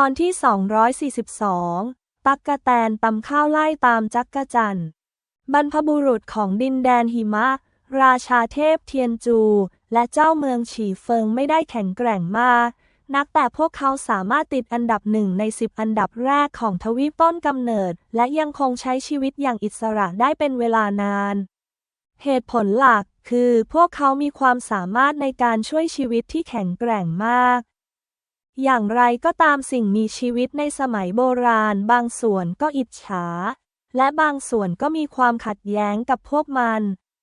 อนที่ 242 ตักกะแตนตำข้าวไล่ตามจักกะจัน บรรพบุรุษของดินแดนหิมะ ราชาเทพเทียนจู และเจ้าเมืองฉีเฟิงไม่ได้แข็งแกร่งมาก นักแต่พวกเขาสามารถติดอันดับหนึ่งในสิบอันดับแรกของทวีปต้นกำเนิด และยังคงใช้ชีวิตอย่างอิสระได้เป็นเวลานาน เหตุผลหลักคือพวกเขามีความสามารถในการช่วยชีวิตที่แข็งแกร่งมาก อย่างไรก็ตามสิ่งมีชีวิตในสมัยโบราณ บางส่วนก็อิจฉา และบางส่วนก็มีความขัดแย้งกับพวกมัน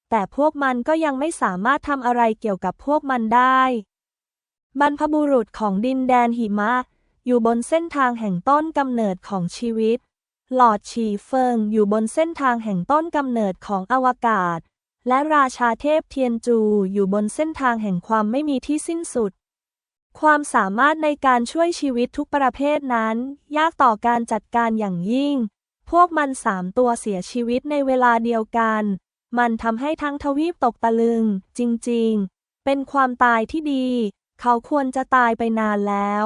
แต่พวกมันก็ยังไม่สามารถทำอะไรเกี่ยวกับพวกมันได้ บรรพบุรุษของดินแดนหิมะ อยู่บนเส้นทางแห่งต้นกำเนิดของชีวิต หลอดฉีเฟิงอยู่บนเส้นทางแห่งต้นกำเนิดของอวกาศ และราชาเทพเทียนจูอยู่บนเส้นทางแห่งความไม่มีที่สิ้นสุด ความสามารถในการช่วยชีวิตทุกประเภทนั้น ยากต่อการจัดการอย่างยิ่ง พวกมันสามตัวเสียชีวิตในเวลาเดียวกัน มันทำให้ทั้งทวีปตกตะลึง จริงๆ เป็นความตายที่ดี เขาควรจะตายไปนานแล้ว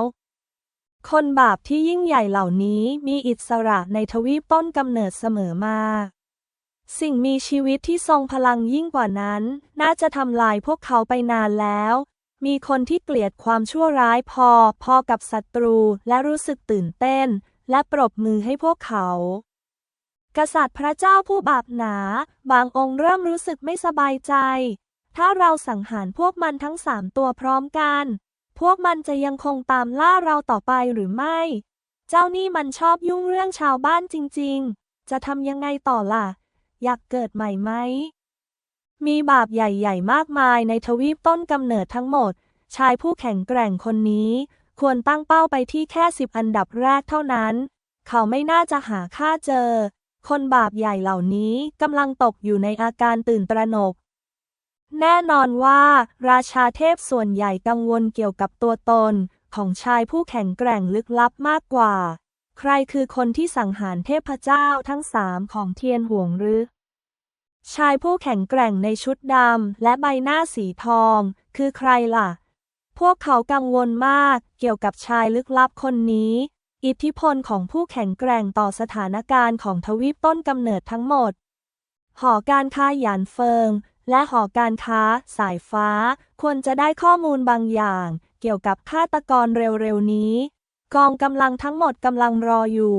คนบาปที่ยิ่งใหญ่เหล่านี้มีอิสระในทวีปต้นกำเนิดเสมอมาสิ่งมีชีวิตที่ทรงพลังยิ่งกว่านั้น น่าจะทำลายพวกเขาไปนานแล้ว มีคนที่เกลียดความชั่วร้ายพอ พอกับศัตรูและรู้สึกตื่นเต้น และปรบมือให้พวกเขา กษัตริย์พระเจ้าผู้บาปหนา บางองค์เริ่มรู้สึกไม่สบายใจ ถ้าเราสังหารพวกมันทั้งสามตัวพร้อมกัน พวกมันจะยังคงตามล่าเราต่อไปหรือไม่ เจ้านี่มันชอบยุ่งเรื่องชาวบ้านจริง ๆ จะทำยังไงต่อล่ะ อยากเกิดใหม่ไหม มีบาปใหญ่ๆ มากมายในทวีปต้นกำเนิดทั้งหมด ชายผู้แข็งแกร่งคนนี้ ควรตั้งเป้าไปที่แค่สิบอันดับแรกเท่านั้น เขาไม่น่าจะหาค่าเจอ คนบาปใหญ่เหล่านี้กำลังตกอยู่ในอาการตื่นตระหนก แน่นอนว่า ราชาเทพส่วนใหญ่กังวลเกี่ยวกับตัวตน ของชายผู้แข็งแกร่งลึกลับมากกว่า ใครคือคนที่สังหารเทพเจ้าทั้งสามของเทียนห่วงหรือ ชายผู้แข็งแกร่งในชุดดำและใบหน้าสีทอง คือใครล่ะ พวกเขากังวลมากเกี่ยวกับชายลึกลับคนนี้ อิทธิพลของผู้แข็งแกร่งต่อสถานการณ์ของทวีปต้นกำเนิดทั้งหมด หอการค้าหยานเฟิง และหอการค้า สายฟ้า ควรจะได้ข้อมูลบางอย่าง เกี่ยวกับฆาตกรเร็วๆนี้ กองกำลังทั้งหมดกำลังรออยู่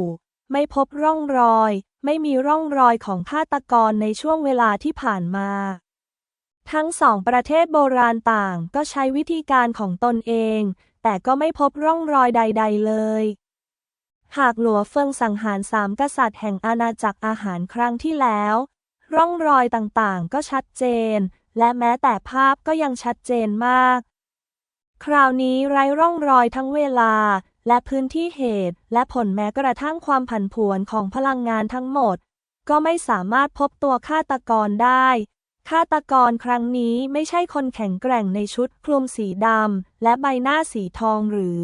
ไม่พบร่องรอย ไม่มีร่องรอยของฆาตกรในช่วงเวลาที่ผ่านมา ทั้งสองประเทศโบราณต่างก็ใช้วิธีการของตนเอง แต่ก็ไม่พบร่องรอยใด ๆ เลย หากหลัวเฟิงสังหารสามกษัตริย์แห่งอาณาจักรอาหารครั้งที่แล้ว ร่องรอยต่างๆ ก็ชัดเจน และแม้แต่ภาพก็ยังชัดเจนมาก คราวนี้ไร้ร่องรอยทั้งเวลา และพื้นที่เหตุ และผลแม้กระทั่งความผันผวนของพลังงานทั้งหมด ก็ไม่สามารถพบตัวฆาตกรได้ฆาตกรครั้งนี้ไม่ใช่คนแข็งแกร่งในชุดคลุมสีดำและใบหน้าสีทองหรือ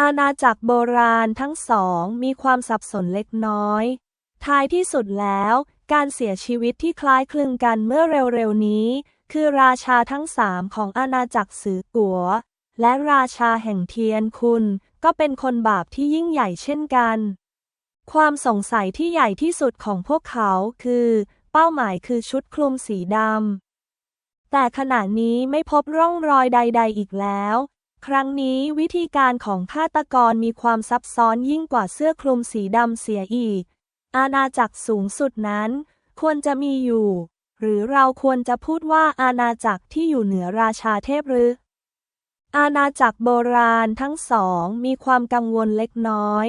อาณาจักรโบราณทั้งสองมีความสับสนเล็กน้อย ท้ายที่สุดแล้ว การเสียชีวิตที่คล้ายคลึงกันเมื่อเร็วๆนี้ คือราชาทั้งสามของอาณาจักรสือกัว และราชาแห่งเทียนคุณ ก็เป็นคนบาปที่ยิ่งใหญ่เช่นกัน ความสงสัยที่ใหญ่ที่สุดของพวกเขาคือ เป้าหมายคือชุดคลุมสีดำแต่ขณะนี้ไม่พบร่องรอยใด ๆ อีกแล้ว ครั้งนี้วิธีการของฆาตกรมีความซับซ้อนยิ่งกว่าเสื้อคลุมสีดำเสียอีก อาณาจักรสูงสุดนั้น ควรจะมีอยู่ หรือเราควรจะพูดว่าอาณาจักรที่อยู่เหนือราชาเทพหรือ อาณาจักรโบราณทั้งสองมีความกังวลเล็กน้อย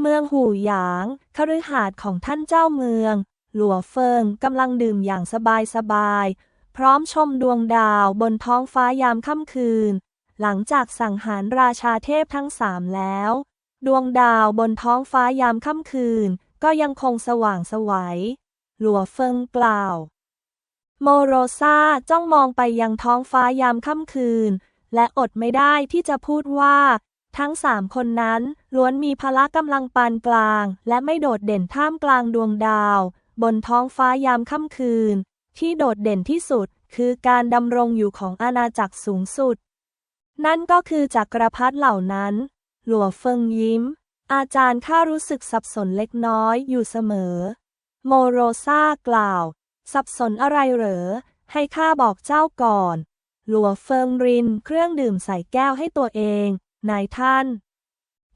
เมืองหูหยางคฤหาสน์ของท่านเจ้าเมือง หลัวเฟิงกำลังดื่มอย่างสบายสบายๆพร้อมชมดวงดาวบนท้องฟ้ายามค่ำคืน หลังจากสังหารราชาเทพทั้งสามแล้ว ดวงดาวบนท้องฟ้ายามค่ำคืน ก็ยังคงสว่างไสวัย หลัวเฟิงกล่าว โมโรซาจ้องมองไปยังท้องฟ้ายามค่ำคืน และอดไม่ได้ที่จะพูดว่า ทั้งสามคนนั้นล้วนมีพละกำลังปานกลาง และไม่โดดเด่นท่ามกลางดวงดาว บนท้องฟ้ายามค่ำคืน ที่โดดเด่นที่สุดคือการดำรงอยู่ของอาณาจักรสูงสุด นั่นก็คือจักรพรรดิเหล่านั้น หลัวเฟิงยิ้ม อาจารย์ข้ารู้สึกสับสนเล็กน้อยอยู่เสมอ โมโรซากล่าว สับสนอะไรเหรอ ให้ข้าบอกเจ้าก่อน หลัวเฟิงริน เครื่องดื่มใส่แก้วให้ตัวเอง นายท่าน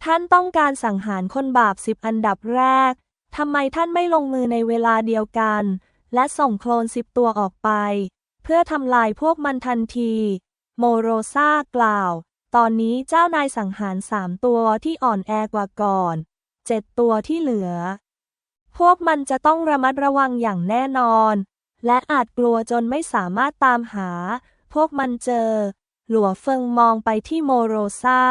ท่านต้องการสังหารคนบาปสิบอันดับแรก ทำไมท่านไม่ลงมือในเวลาเดียวกัน และส่งโคลนสิบตัวออกไป เพื่อทำลายพวกมันทันที โมโรซากล่าว ตอนนี้เจ้านายสังหารสามตัวที่อ่อนแอกว่าก่อน เจ็ดตัวที่เหลือ พวกมันจะต้องระมัดระวังอย่างแน่นอน และอาจกลัวจนไม่สามารถตามหา พวกมันเจอ หลัวเฟิงมองไปที่โมโรซา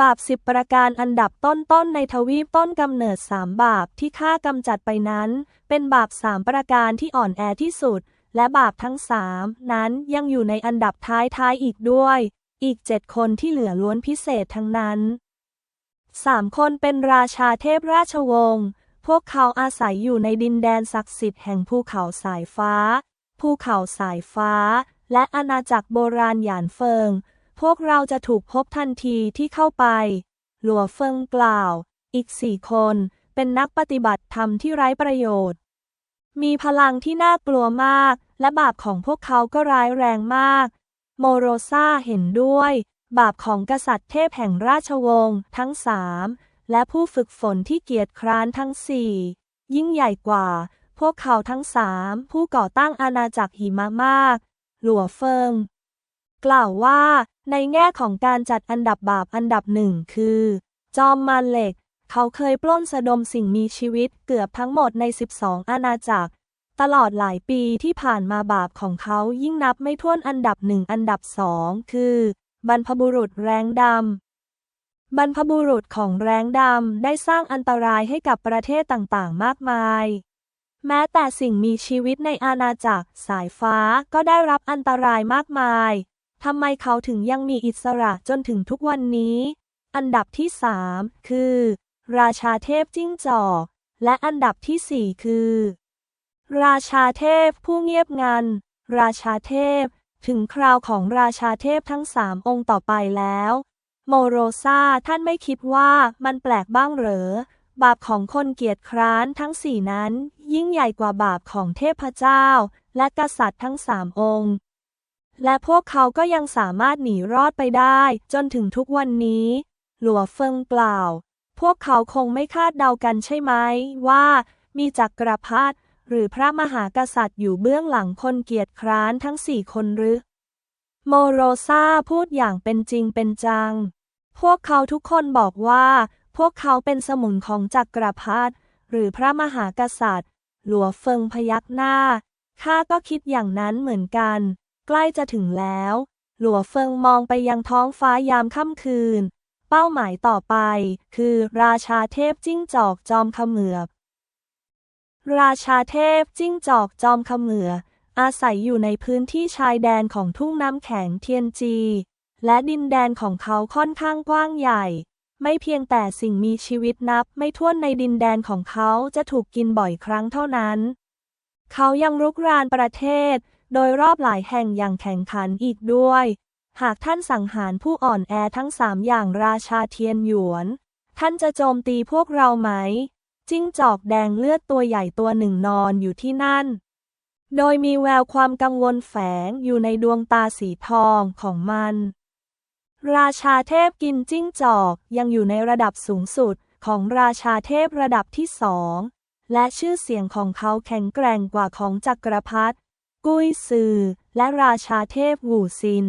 บาปสิบประการอันดับต้นๆในทวีปต้นกำเนิดสามบาปที่ข้ากำจัดไปนั้น เป็นบาปสามประการที่อ่อนแอที่สุด และบาปทั้งสามนั้นยังอยู่ในอันดับท้ายๆอีกด้วย อีกเจ็ดคนที่เหลือล้วนพิเศษทั้งนั้นสามคนเป็นราชาเทพราชวงศ์พวกเขาอาศัยอยู่ในดินแดนศักดิ์สิทธิ์แห่งภูเขาสายฟ้า ภูเขาสายฟ้า และอาณาจักรโบราณหยานเฟิง พวกเราจะถูกพบทันทีที่เข้าไป หลัวเฟิงกล่าว อีกสี่คน เป็นนักปฏิบัติธรรมที่ไร้ประโยชน์ มีพลังที่น่ากลัวมาก และบาปของพวกเขาก็ร้ายแรงมาก โมโรซาเห็นด้วย บาปของกษัตริย์เทพแห่งราชวงศ์ทั้งสามและผู้ฝึกฝนที่เกียจคร้านทั้งสี่ยิ่งใหญ่กว่า พวกเขาทั้งสามผู้ก่อตั้งอาณาจักรหิมะมาก หลัวเฟิงกล่าวว่า ในแง่ของการจัดอันดับบาปอันดับหนึ่งคือ จอมมารเหล็ก เขาเคยปล้นสะดมสิ่งมีชีวิตเกือบทั้งหมดใน 12 อาณาจักร ตลอดหลายปีที่ผ่านมาบาปของเขายิ่งนับไม่ถ้วนอันดับหนึ่งอันดับสองคือ บรรพบุรุษแรงดำบรรพบุรุษของแรงดำได้สร้างอันตรายให้กับประเทศต่างๆ มากมาย แม้แต่สิ่งมีชีวิตในอาณาจักรสายฟ้าก็ได้รับอันตรายมากมาย ทำไมเขาถึงยังมีอิสระจนถึงทุกวันนี้ อันดับที่สามคือ ราชาเทพจิ้งจอก และอันดับที่สี่คือ ราชาเทพผู้เงียบงัน ราชาเทพ ถึงคราวของราชาเทพทั้งสามองค์ต่อไปแล้ว โมโรซาท่านไม่คิดว่ามันแปลกบ้างเหรอ บาปของคนเกียจคร้านทั้งสี่นั้น ยิ่งใหญ่กว่าบาปของเทพเจ้า และกษัตริย์ทั้งสามองค์ และพวกเขาก็ยังสามารถหนีรอดไปได้ จนถึงทุกวันนี้ หลัวเฟิงกล่าว พวกเขาคงไม่คาดเดากันใช่ไหมว่า มีจักรพรรดิหรือพระมหากษัตริย์อยู่เบื้องหลังคนเกียจคร้านทั้งสี่คนหรือ โมโรซาพูดอย่างเป็นจริงเป็นจัง พวกเขาทุกคนบอกว่า พวกเขาเป็นสมุนของจักรพรรดิหรือพระมหากษัตริย์ หลัวเฟิงพยักหน้า ข้าก็คิดอย่างนั้นเหมือนกัน ใกล้จะถึงแล้ว หลัวเฟิงมองไปยังท้องฟ้ายามค่ำคืน เป้าหมายต่อไป คือราชาเทพจิ้งจอกจอมเขมือบ ราชาเทพจิ้งจอกจอมเขมือ อาศัยอยู่ในพื้นที่ชายแดนของทุ่งน้ำแข็งเทียนจี และดินแดนของเขาค่อนข้างกว้างใหญ่ ไม่เพียงแต่สิ่งมีชีวิตนับไม่ถ้วนในดินแดนของเขาจะถูกกินบ่อยครั้งเท่านั้น เขายังรุกรานประเทศ โดยรอบหลายแห่งอย่างแข่งขันอีกด้วย หากท่านสังหารผู้อ่อนแอทั้งสามอย่างราชาเทียนหยวน ท่านจะโจมตีพวกเราไหม จิ้งจอกแดงเลือดตัวใหญ่ตัวหนึ่งนอนอยู่ที่นั่น โดยมีแววความกังวลแฝงอยู่ในดวงตาสีทองของมัน ราชาเทพกินจิ้งจอก ยังอยู่ในระดับสูงสุดของราชาเทพระดับที่สองและชื่อเสียงของเขาแข็งแกร่งกว่าของจักรพรรดิกุ้ยซือ และราชาเทพหูซิน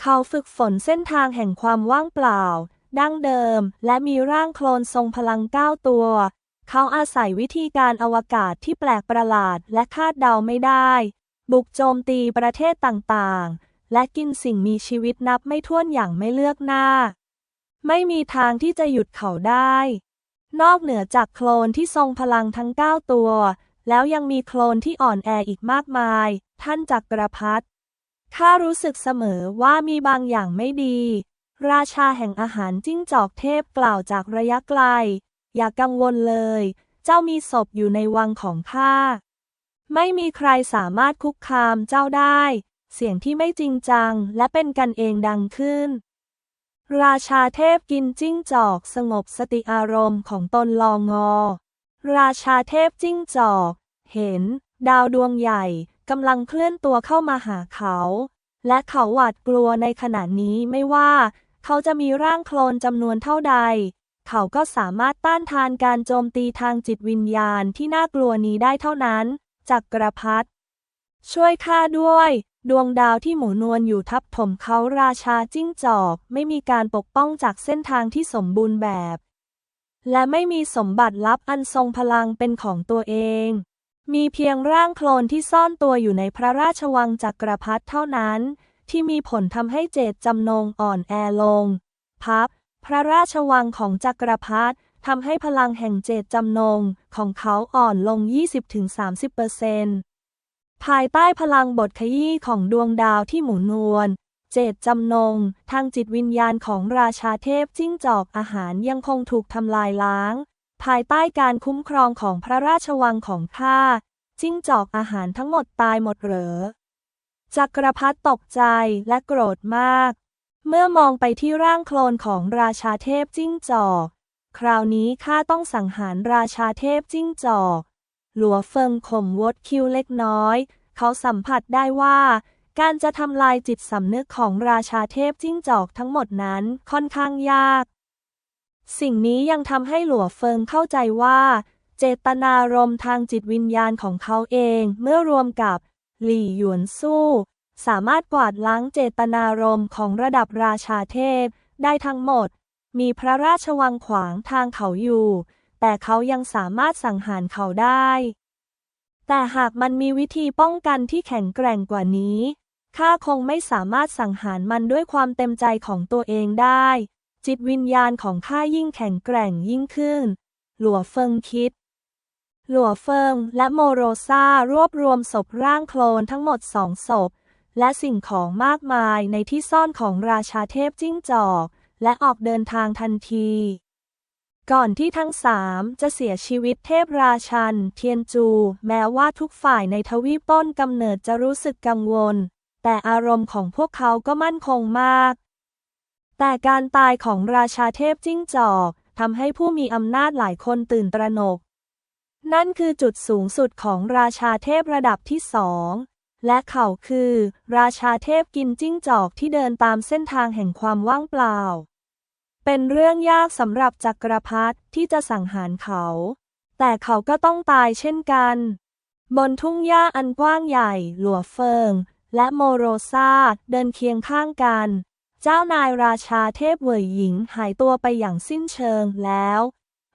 เขาฝึกฝนเส้นทางแห่งความว่างเปล่า ดั้งเดิม และมีร่างโคลนทรงพลังเก้าตัว เขาอาศัยวิธีการอวกาศที่แปลกประหลาดและคาดเดาไม่ได้ บุกโจมตีประเทศต่างๆ และกินสิ่งมีชีวิตนับไม่ถ้วนอย่างไม่เลือกหน้า ไม่มีทางที่จะหยุดเขาได้ นอกเหนือจากโคลนที่ทรงพลังทั้งเก้าตัว แล้วยังมีโคลนที่อ่อนแออีกมากมาย ท่านจักรพรรดิข้ารู้สึกเสมอว่ามีบางอย่างไม่ดี ราชาแห่งอาหารจิ้งจอกเทพกล่าวจากระยะไกล อย่ากังวลเลย เจ้ามีศพอยู่ในวังของข้า ไม่มีใครสามารถคุกคามเจ้าได้ เสียงที่ไม่จริงจังและเป็นกันเองดังขึ้น ราชาเทพกินจิ้งจอกสงบสติอารมณ์ของตนลองอ ราชาเทพจิ้งจอก เห็น ดาวดวงใหญ่กำลังเคลื่อนตัวเข้ามาหาเขา และเขาหวาดกลัวในขณะนี้ไม่ว่า เขาจะมีร่างโคลนจำนวนเท่าใด เขาก็สามารถต้านทานการโจมตีทางจิตวิญญาณที่น่ากลัวนี้ได้เท่านั้น จักรพรรดิช่วยข้าด้วย ดวงดาวที่หมูนวลอยู่ทับถมเขาราชาจิ้งจอก ไม่มีการปกป้องจากเส้นทางที่สมบูรณ์แบบ และไม่มีสมบัติลับอันทรงพลังเป็นของตัวเอง มีเพียงร่างโคลนที่ซ่อนตัวอยู่ในพระราชวังจักรพรรดิเท่านั้น ที่มีผลทำให้เจตจำนงอ่อนแอลง พับ พระราชวังของจักรพรรดิทำให้พลังแห่งเจตจำนงของเขาอ่อนลง 20-30% ภายใต้พลังบทขยี้ของดวงดาวที่หมุนวลเจตจำนง ทางจิตวิญญาณของราชาเทพจิ้งจอกอาหารยังคงถูกทำลายล้าง ภายใต้การคุ้มครองของพระราชวังของข้าจิ้งจอกอาหารทั้งหมดตายหมดเหรอจักรพรรดิตกใจและโกรธมาก เมื่อมองไปที่ร่างโคลนของราชาเทพจิ้งจอก คราวนี้ข้าต้องสังหารราชาเทพจิ้งจอก หลัวเฟิงข่มวดคิ้วเล็กน้อย เขาสัมผัสได้ว่า การจะทำลายจิตสำนึกของราชาเทพจิ้งจอกทั้งหมดนั้นค่อนข้างยาก สิ่งนี้ยังทำให้หลัวเฟิงเข้าใจว่า เจตนารมทางจิตวิญญาณของเขาเองเมื่อรวมกับ หลี่หยวนสู้ สามารถกวาดล้างเจตนารมของระดับราชาเทพได้ทั้งหมด มีพระราชวังขวางทางเขาอยู่ แต่เขายังสามารถสังหารเขาได้ แต่หากมันมีวิธีป้องกันที่แข็งแกร่งกว่านี้ ข้าคงไม่สามารถสังหารมันด้วยความเต็มใจของตัวเองได้ จิตวิญญาณของข้ายิ่งแข็งแกร่งยิ่งขึ้น หลัวเฟิงคิด หลัวเฟิงและโมโรซารวบรวมศพร่างโคลนทั้งหมดสองศพและสิ่งของมากมายในที่ซ่อนของราชาเทพจิ้งจอก และออกเดินทางทันที ก่อนที่ทั้งสามจะเสียชีวิตเทพราชัน เทียนจู แม้ว่าทุกฝ่ายในทวีปต้นกำเนิดจะรู้สึกกังวล แต่อารมณ์ของพวกเขาก็มั่นคงมาก แต่การตายของราชาเทพจิ้งจอกทำให้ผู้มีอำนาจหลายคนตื่นตระหนก นั่นคือจุดสูงสุดของราชาเทพระดับที่สอง และเขาคือ ราชาเทพกินจิ้งจอกที่เดินตามเส้นทางแห่งความว่างเปล่า เป็นเรื่องยากสำหรับจักรพรรดิที่จะสังหารเขา แต่เขาก็ต้องตายเช่นกัน บนทุ่งหญ้าอันกว้างใหญ่ หลัวเฟิง และโมโรซาเดินเคียงข้างกัน เจ้านายราชาเทพเวยหญิงหายตัวไปอย่างสิ้นเชิงแล้ว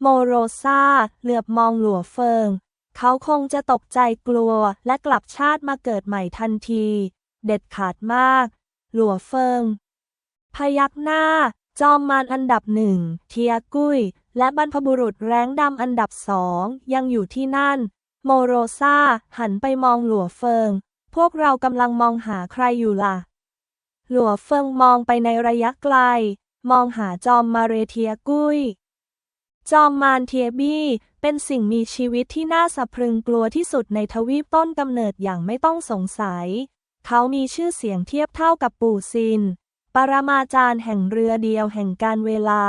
โมโรซาเหลือบมองหลัวเฟิง เขาคงจะตกใจกลัวและกลับชาติมาเกิดใหม่ทันที เด็ดขาดมาก หลัวเฟิง พยักหน้า จอมมารอันดับหนึ่งเทียกุ้ย และบรรพบุรุษแร้งดำอันดับสองยังอยู่ที่นั่น โมโรซาหันไปมองหลัวเฟิง พวกเรากำลังมองหาใครอยู่ล่ะ หลัวเฟิงมองไปในระยะไกล มองหาจอมมาเรเทียกุ้ย จอมมารเทียบี้เป็นสิ่งมีชีวิตที่น่าสะพรึงกลัวที่สุดในทวีปต้นกำเนิดอย่างไม่ต้องสงสัย เขามีชื่อเสียงเทียบเท่ากับปู่ซิน ปรมาจารย์แห่งเรือเดียวแห่งการเวลา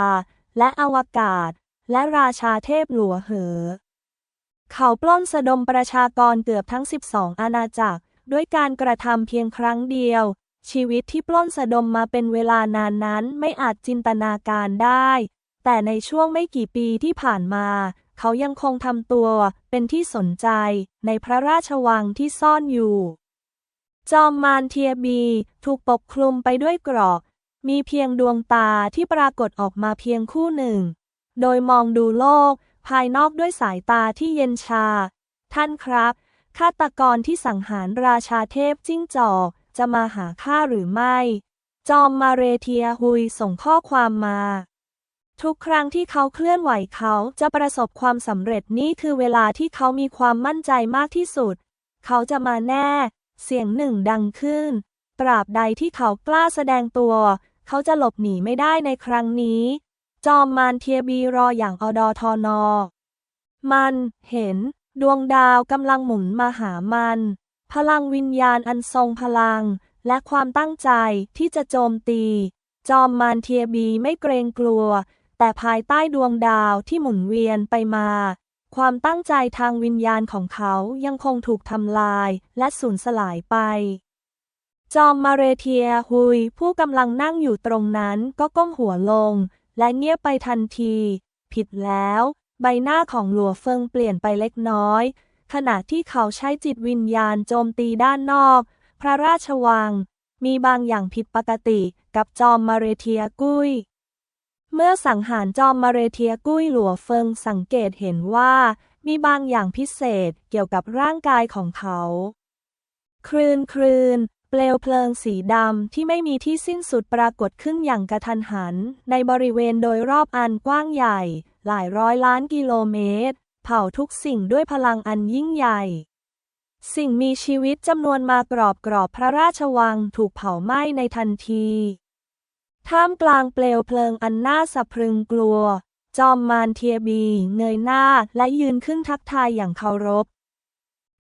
และอวกาศ และราชาเทพหลัวเหอ เขาปล้นสะดมประชากรเกือบทั้ง 12 อาณาจักร ด้วยการกระทำเพียงครั้งเดียว ชีวิตที่ปล้นสะดมมาเป็นเวลานานนั้นไม่อาจจินตนาการได้ แต่ในช่วงไม่กี่ปีที่ผ่านมา เขายังคงทำตัวเป็นที่สนใจในพระราชวังที่ซ่อนอยู่ จอมมารเทียบีถูกปกคลุมไปด้วยกราะมีเพียงดวงตาที่ปรากฏออกมาเพียงคู่หนึ่ง โดยมองดูโลก ภายนอกด้วยสายตาที่เย็นชา ท่านครับ ฆาตกรที่สังหารราชาเทพจิ้งจอกจะมาหาข้าหรือไม่ จอมมาเรเทียฮุยส่งข้อความมา ทุกครั้งที่เขาเคลื่อนไหวเขาจะประสบความสำเร็จนี่คือเวลาที่เขามีความมั่นใจมากที่สุด เขาจะมาแน่ เสียงหนึ่งดังขึ้นตราบใดที่เขากล้าแสดงตัว เขาจะหลบหนีไม่ได้ในครั้งนี้ จอมมารเทียบีรออย่างอดอทอนอ มันเห็น ดวงดาวกำลังหมุนมาหามัน พลังวิญญาณอันทรงพลัง และความตั้งใจที่จะโจมตี จอมมารเทียบีไม่เกรงกลัว แต่ภายใต้ดวงดาวที่หมุนเวียนไปมา ความตั้งใจทางวิญญาณของเขายังคงถูกทำลายและสูญสลายไป จอมมาเรเทียฮุย ผู้กำลังนั่งอยู่ตรงนั้นก็ก้มหัวลง และเงียบไปทันที ผิดแล้ว ใบหน้าของหลัวเฟิงเปลี่ยนไปเล็กน้อย ขณะที่เขาใช้จิตวิญญาณโจมตีด้านนอก พระราชวัง มีบางอย่างผิดปกติกับจอมมาเรเทียกุ้ย เมื่อสังหารจอมมาเรเทียกุ้ยหลัวเฟิงสังเกตเห็นว่า มีบางอย่างพิเศษเกี่ยวกับร่างกายของเขา คลืนคลืนเปลวเพลิงสีดำที่ไม่มีที่สิ้นสุดปรากฏขึ้นอย่างกระทันหัน ในบริเวณโดยรอบอันกว้างใหญ่ หลายร้อยล้านกิโลเมตร เผาทุกสิ่งด้วยพลังอันยิ่งใหญ่ สิ่งมีชีวิตจำนวนมากรอบกรอบพระราชวังถูกเผาไหม้ในทันที ท่ามกลางเปลวเพลิงอันน่าสะพรึงกลัว จอมมารเทียบี เงยหน้าและยืนขึ้นทักทายอย่างเคารพ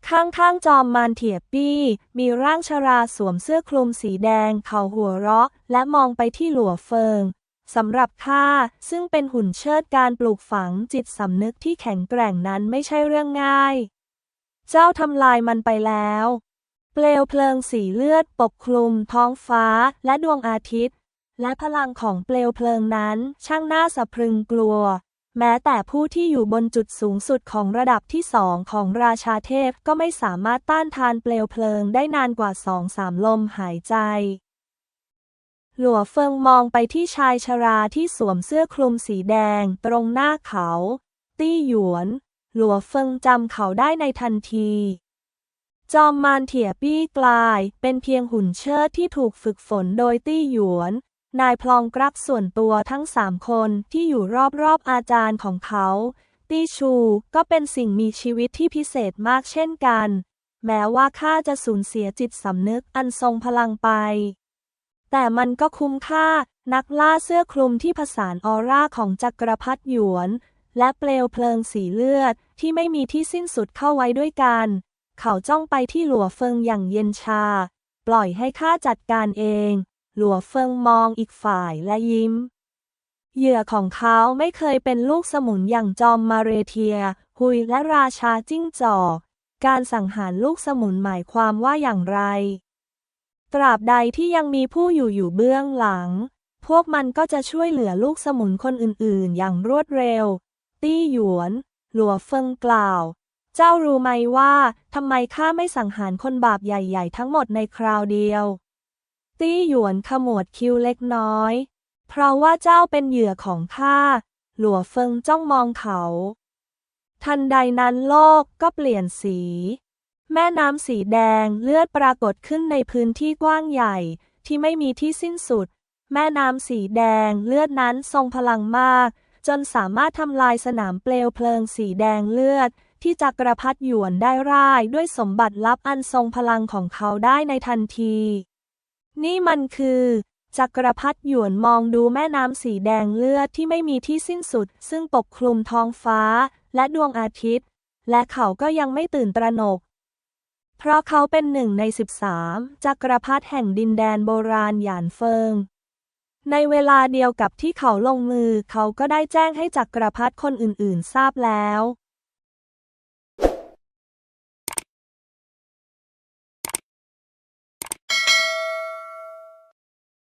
ข้างๆจอมมารเถียปี้ มีร่างชราสวมเสื้อคลุมสีแดง เขาหัวเราะ และมองไปที่หลัวเฟิงสำหรับข้าซึ่งเป็นหุ่นเชิดการปลูกฝังจิตสำนึกที่แข็งแกร่งนั้นไม่ใช่เรื่องง่าย เจ้าทำลายมันไปแล้ว เปลวเพลิงสีเลือดปกคลุมท้องฟ้าและดวงอาทิตย์ และพลังของเปลวเพลิงนั้นช่างน่าสะพรึงกลัว แม้แต่ผู้ที่อยู่บนจุดสูงสุดของระดับที่สองของราชาเทพก็ไม่สามารถต้านทานเปลวเพลิงได้นานกว่าสองสามลมหายใจ หลัวเฟิงมองไปที่ชายชราที่สวมเสื้อคลุมสีแดง ตรงหน้าเขา ตี้หยวน หลัวเฟิงจำเขาได้ในทันทีจอมมารเถี่ยปี้กลาย เป็นเพียงหุ่นเชิดที่ถูกฝึกฝนโดยตี้หยวน นายพลองกรักส่วนตัวทั้งสามคนที่อยู่รอบๆอาจารย์ของเขา ตี้ชูก็เป็นสิ่งมีชีวิตที่พิเศษมากเช่นกัน แม้ว่าข้าจะสูญเสียจิตสำนึกอันทรงพลังไป แต่มันก็คุ้มค่านักล่าเสื้อคลุมที่ผสานออร่าของจักรพรรดิหยวน และเปลวเพลิงสีเลือดที่ไม่มีที่สิ้นสุดเข้าไว้ด้วยกัน เขาจ้องไปที่หลัวเฟิงอย่างเย็นชา ปล่อยให้ข้าจัดการเอง หลัวเฟิงมองอีกฝ่ายและยิ้ม เหยื่อของเขาไม่เคยเป็นลูกสมุนอย่างจอมมาเรเทียฮุยและราชาจิ้งจอก การสังหารลูกสมุนหมายความว่าอย่างไร ตราบใดที่ยังมีผู้อยู่อยู่เบื้องหลัง พวกมันก็จะช่วยเหลือลูกสมุนคนอื่นๆ อย่างรวดเร็ว ตี้หยวน หลัวเฟิงกล่าวเจ้ารู้ไหมว่าทำไมข้าไม่สังหารคนบาปใหญ่ ๆ ทั้งหมดในคราวเดียว ตี้หยวนขมวดคิ้วเล็กน้อย เพราะว่าเจ้าเป็นเหยื่อของข้า หลัวเฟิงจ้องมองเขา ทันใดนั้นโลกก็เปลี่ยนสี แม่น้ำสีแดงเลือดปรากฏขึ้นในพื้นที่กว้างใหญ่ที่ไม่มีที่สิ้นสุด แม่น้ำสีแดงเลือดนั้นทรงพลังมาก จนสามารถทำลายสนามเปลวเพลิงสีแดงเลือดที่จักรพรรดิหยวนได้ร่ายด้วยสมบัติลับอันทรงพลังของเขาได้ในทันที นี่มันคือจักรพรรดิหยวนมองดูแม่น้ำสีแดงเลือดที่ไม่มีที่สิ้นสุด ซึ่งปกคลุมท้องฟ้าและดวงอาทิตย์ และเขาก็ยังไม่ตื่นตระหนก เพราะเขาเป็นหนึ่งในสิบสามจักรพรรดิแห่งดินแดนโบราณหยานเฟิง ในเวลาเดียวกับที่เขาลงมือเขาก็ได้แจ้งให้จักรพรรดิคนอื่นๆ ทราบแล้ว